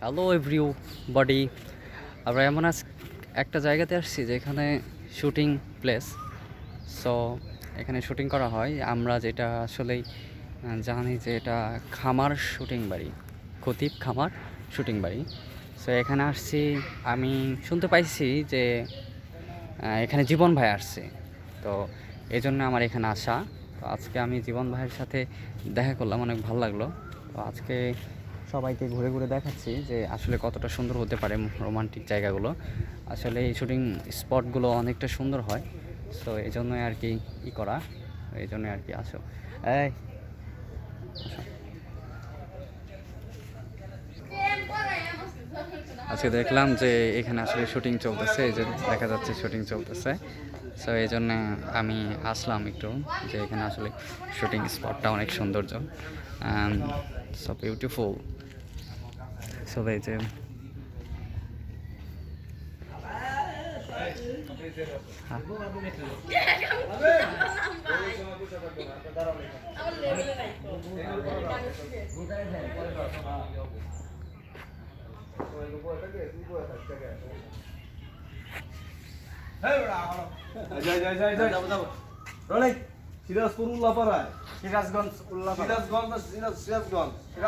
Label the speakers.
Speaker 1: Hello এভরিউ body আমরা এমন আজ একটা জায়গাতে আসছি যেখানে শুটিং প্লেস সো এখানে শুটিং করা হয়। আমরা যেটা আসলেই জানি যে এটা খামার শুটিং বাড়ি। খতিব খামার শুটিং বাড়ি। সো এখানে আসছি। আমি শুনতে পাইছি যে এখানে জীবন ভাই আসছে। তো এই জন্য আমার এখানে আসা। তো, আজকে আমি জীবন ভাইয়ের সাথে দেখা করলাম, অনেক ভালো লাগল। তো, আজকে সবাইকে ঘুরে ঘুরে দেখাচ্ছি যে আসলে কতটা সুন্দর হতে পারে রোমান্টিক জায়গাগুলো। আসলে এই শুটিং স্পটগুলো অনেকটা সুন্দর হয় সো এই জন্যই আর কি ই করা এই জন্যই আর কি আসো। এই আজকে দেখলাম যে এখানে আসলে শুটিং চলতেছে, এই যে দেখা যাচ্ছে শুটিং চলতেছে সো এই জন্য আমি আসলাম একটু যে এখানে আসলে শুটিং স্পটটা অনেক সৌন্দর্য সো বিউটিফুল সো এই যে
Speaker 2: সিরাজপুর উল্লাপাড়ায়
Speaker 3: সিরাজগঞ্জ উল্লাপাড়া
Speaker 2: সিরাজগঞ্জ সিরাজগঞ্জ সিরাজ